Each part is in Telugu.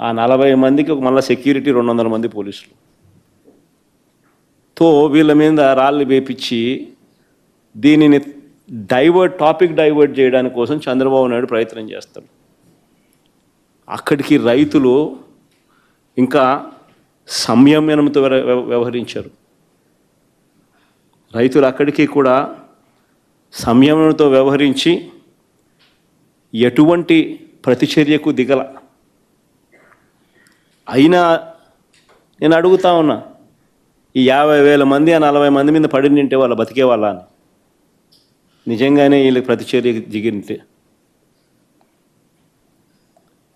ఆ నలభై మందికి ఒక మళ్ళీ సెక్యూరిటీ రెండు వందల మంది పోలీసులు. తో వీళ్ళ మీద రాళ్ళు వేపించి దీనిని డైవర్ట్ టాపిక్ డైవర్ట్ చేయడానికి కోసం చంద్రబాబు నాయుడు ప్రయత్నం చేస్తాడు. అక్కడికి రైతులు ఇంకా సంయమనంతో వ్యవ- వ్యవహరించారు. రైతులు అక్కడికి కూడా సంయమనంతో వ్యవహరించి ఎటువంటి ప్రతిచర్యకు దిగల అయినా నేను అడుగుతా ఉన్నా ఈ యాభై వేల మంది ఆ నలభై మంది మీద పడి నింటే వాళ్ళు బతికే వాళ్ళ అని. నిజంగానే వీళ్ళకి ప్రతిచర్య దిగింటే.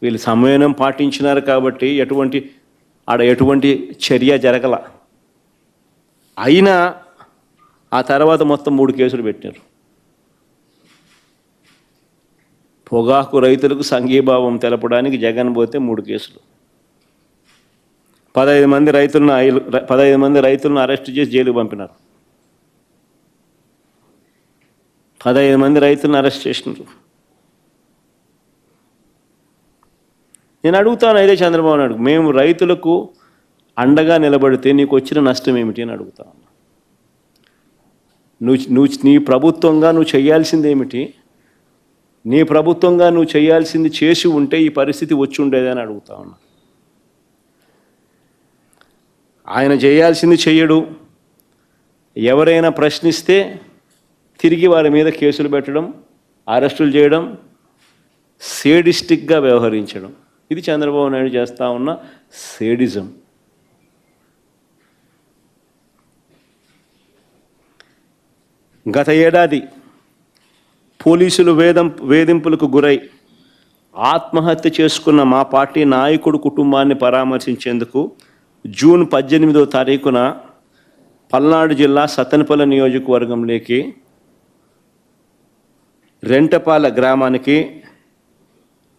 వీళ్ళు సమయం పాటించినారు కాబట్టి ఎటువంటి ఆడ ఎటువంటి చర్య జరగల. అయినా ఆ తర్వాత మొత్తం మూడు కేసులు పెట్టారు పొగాకు రైతులకు సంఘీభావం తెలపడానికి జగన్ పోతే మూడు కేసులు. పదహైదు మంది రైతులను ఐలు- పదహైదు మంది రైతులను అరెస్ట్ చేసి జైలుకు పంపినారు. పదహైదు మంది రైతులను అరెస్ట్ చేసినారు. నేను అడుగుతాను అయితే చంద్రబాబు నాయుడు మేము రైతులకు అండగా నిలబడితే నీకు వచ్చిన నష్టం ఏమిటి అని అడుగుతాను నువ్వు నువ్వు నీ ప్రభుత్వంగా నువ్వు చేయాల్సింది ఏమిటి? నీ ప్రభుత్వంగా నువ్వు చేయాల్సింది చేసి ఉంటే ఈ పరిస్థితి వచ్చి ఉండేదని అడుగుతా ఉన్నా. ఆయన చేయాల్సింది చేయడు. ఎవరైనా ప్రశ్నిస్తే తిరిగి వారి మీద కేసులు పెట్టడం అరెస్టులు చేయడం సేడిస్టిక్గా వ్యవహరించడం. ఇది చంద్రబాబు నాయుడు చేస్తూ ఉన్న సేడిజం. గత ఏడాది పోలీసులు వేదం వేధింపులకు గురై ఆత్మహత్య చేసుకున్న మా పార్టీ నాయకుడు కుటుంబాన్ని పరామర్శించేందుకు జూన్ పద్దెనిమిదో తారీఖున పల్నాడు జిల్లా సత్తెనపల్లి నియోజకవర్గంలోకి రెంటపాల గ్రామానికి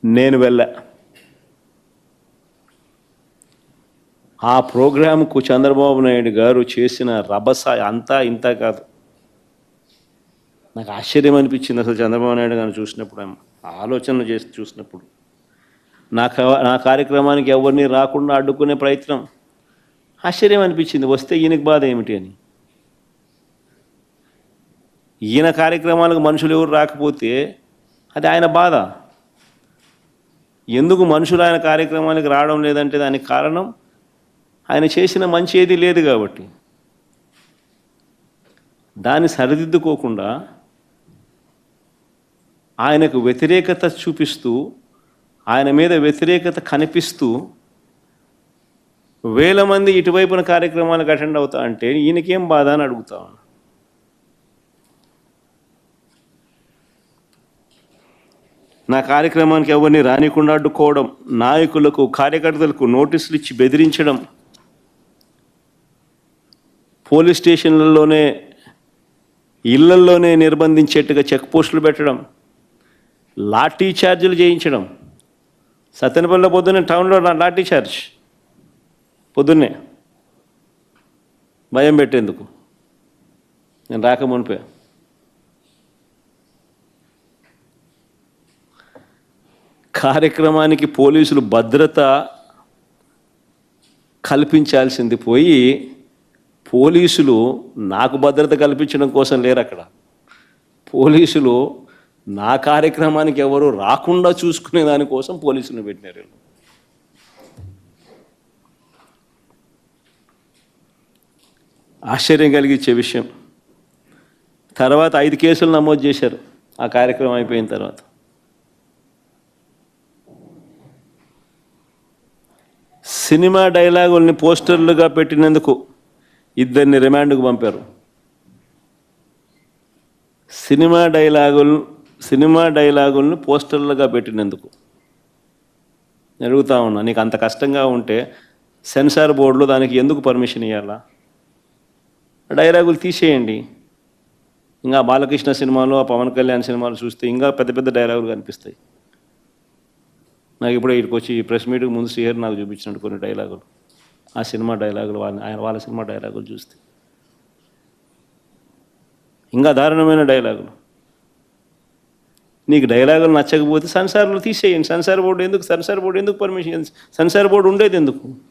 నేను వెళ్ళా. ఆ ప్రోగ్రాంకు చంద్రబాబు నాయుడు గారు చేసిన రభస అంతా ఇంత కాదు. నాకు ఆశ్చర్యం అనిపించింది అసలు చంద్రబాబు నాయుడు గారిని చూసినప్పుడు ఆలోచనలు చేసి చూసినప్పుడు. నా నా కార్యక్రమానికి ఎవరిని రాకుండా అడ్డుకునే ప్రయత్నం. ఆశ్చర్యం అనిపించింది. వస్తే ఈయనకి బాధ ఏమిటి అని. ఈయన కార్యక్రమాలకు మనుషులు ఎవరు రాకపోతే అది ఆయన బాధ. ఎందుకు మనుషులు ఆయన కార్యక్రమానికి రావడం లేదంటే దానికి కారణం? ఆయన చేసిన మంచి ఏది లేదు కాబట్టి. దాన్ని సరిదిద్దుకోకుండా ఆయనకు వ్యతిరేకత చూపిస్తూ ఆయన మీద వ్యతిరేకత కనిపిస్తూ వేల మంది ఇటువైపున కార్యక్రమాలకు అటెండ్ అవుతా అంటే ఈయనకేం బాధ అని అడుగుతా ఉన్నా. నా కార్యక్రమానికి ఎవరిని రానికుండా అడ్డుకోవడం నాయకులకు కార్యకర్తలకు నోటీసులు ఇచ్చి బెదిరించడం పోలీస్ స్టేషన్లలోనే ఇళ్ళల్లోనే నిర్బంధించేట్టుగా చెక్ పోస్టులు పెట్టడం లాఠీ ఛార్జీలు చేయించడం సత్యనపల్లిలో పొద్దున్న టౌన్లో నా లాఠీ ఛార్జ్ పొద్దున్నే భయం పెట్టేందుకు? నేను రాక మునిపే. కార్యక్రమానికి పోలీసులు భద్రత కల్పించాల్సింది పోయి పోలీసులు నాకు భద్రత కల్పించడం కోసం లేరు అక్కడ. పోలీసులు నా కార్యక్రమానికి ఎవరు రాకుండా చూసుకునే దానికోసం పోలీసులను పెట్టినారు వీళ్ళు. ఆశ్చర్యం కలిగించే విషయం. తర్వాత ఐదు కేసులు నమోదు చేశారు. ఆ కార్యక్రమం అయిపోయిన తర్వాత. సినిమా డైలాగుల్ని పోస్టర్లుగా పెట్టినందుకు ఇద్దరిని రిమాండ్కు పంపారు. సినిమా డైలాగులు సినిమా డైలాగులను పోస్టర్లుగా పెట్టినందుకు. అడుగుతా ఉన్నా నీకు అంత కష్టంగా ఉంటే సెన్సార్ బోర్డులో దానికి ఎందుకు పర్మిషన్ ఇవ్వాలా డైలాగులు తీసేయండి. ఇంకా బాలకృష్ణ సినిమాలు ఆ పవన్ కళ్యాణ్ సినిమాలు చూస్తే ఇంకా పెద్ద పెద్ద డైలాగులు కనిపిస్తాయి. నాకు ఇప్పుడే ఇక్కడికి వచ్చి ప్రెస్ మీట్కి ముందు సీఆర్ నాకు చూపించినట్టు కొన్ని డైలాగులు. ఆ సినిమా డైలాగులు వాళ్ళ ఆయన వాళ్ళ సినిమా డైలాగులు చూస్తే. ఇంకా దారుణమైన డైలాగులు. నీకు డైలాగులు నచ్చకపోతే సెన్సార్లు తీసేయండి. సెన్సార్ బోర్డు ఎందుకు? సెన్సార్ బోర్డు ఎందుకు పర్మిషన్? సెన్సార్ బోర్డు ఉండేది ఎందుకు?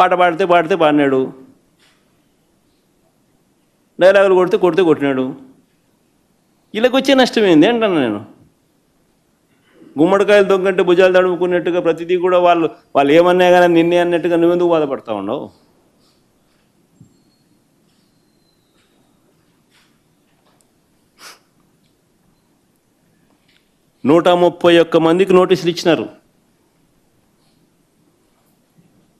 పాట పాడితే పాడితే పాడినాడు. డైలాగులు కొడితే కొడితే కొట్టినాడు. వీళ్ళకొచ్చే నష్టం ఏంది అంటాను నేను. గుమ్మడికాయలు దొంగంటే భుజాలు తడుముకున్నట్టుగా ప్రతిదీ కూడా వాళ్ళు వాళ్ళు ఏమన్నా కానీ నిన్నే అన్నట్టుగా నువ్వెందుకు బాధపడతా ఉండవు నూట ముప్పై ఒక్క మందికి నోటీసులు ఇచ్చినారు.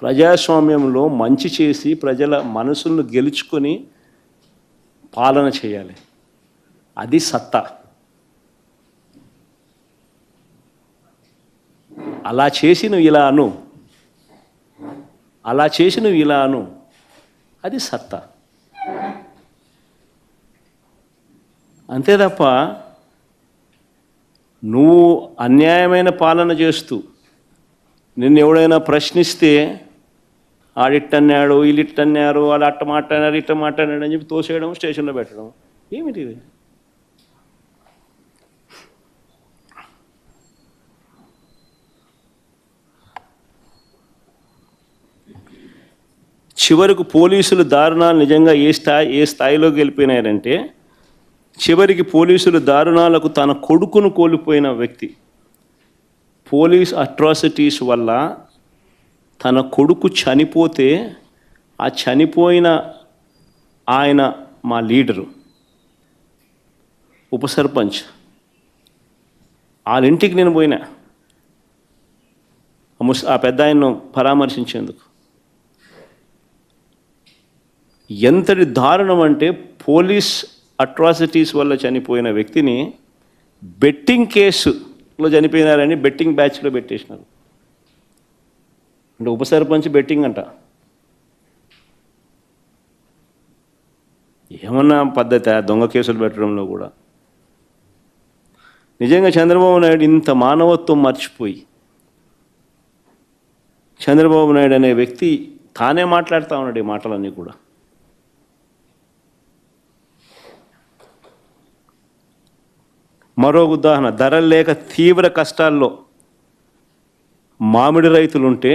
ప్రజాస్వామ్యంలో మంచి చేసి ప్రజల మనసులను గెలుచుకొని పాలన చేయాలి. అది సత్తా. అలా చేసి నువ్వు ఇలా అను. అలా చేసి నువ్వు ఇలా అను. అది సత్తా. అంతే తప్ప నువ్వు అన్యాయమైన పాలన చేస్తూ నిన్ను ఎవడైనా ప్రశ్నిస్తే ఆడిట్టన్నాడు వీళ్ళిట్టన్నారు వాళ్ళు అట్ట మాట్లాడారు ఇట్ట మాట్లాడాడు అని చెప్పి తోసేయడం స్టేషన్లో పెట్టడం. ఏమిటి ఇది? చివరకు పోలీసులు దారుణాలు నిజంగా ఏ స్థాయి ఏ స్థాయిలో గెలిపినారంటే చివరికి పోలీసులు దారుణాలకు తన కొడుకును కోల్పోయిన వ్యక్తి. పోలీస్ అట్రాసిటీస్ వల్ల తన కొడుకు చనిపోతే ఆ చనిపోయిన ఆయన మా లీడరు ఉప సర్పంచ్ వాళ్ళ ఇంటికి నేను పోయినా. ముస్ ఆ పెద్ద ఆయన్ను పరామర్శించేందుకు. ఎంతటి దారుణం అంటే పోలీస్ అట్రాసిటీస్ వల్ల చనిపోయిన వ్యక్తిని బెట్టింగ్ కేసులో చనిపోయినారని బెట్టింగ్ బ్యాచ్లో పెట్టేసినారు. అంటే ఉప సర్పంచ్ బెట్టింగ్ అంట. ఏమన్నా పద్ధతి దొంగ కేసులు పెట్టడంలో కూడా? నిజంగా చంద్రబాబు నాయుడు ఇంత మానవత్వం మర్చిపోయి చంద్రబాబు నాయుడు అనే వ్యక్తి తానే మాట్లాడుతూ ఉన్నాడు ఈ మాటలన్నీ కూడా. మరో ఉదాహరణ ధరలు లేక తీవ్ర కష్టాల్లో మామిడి రైతులుంటే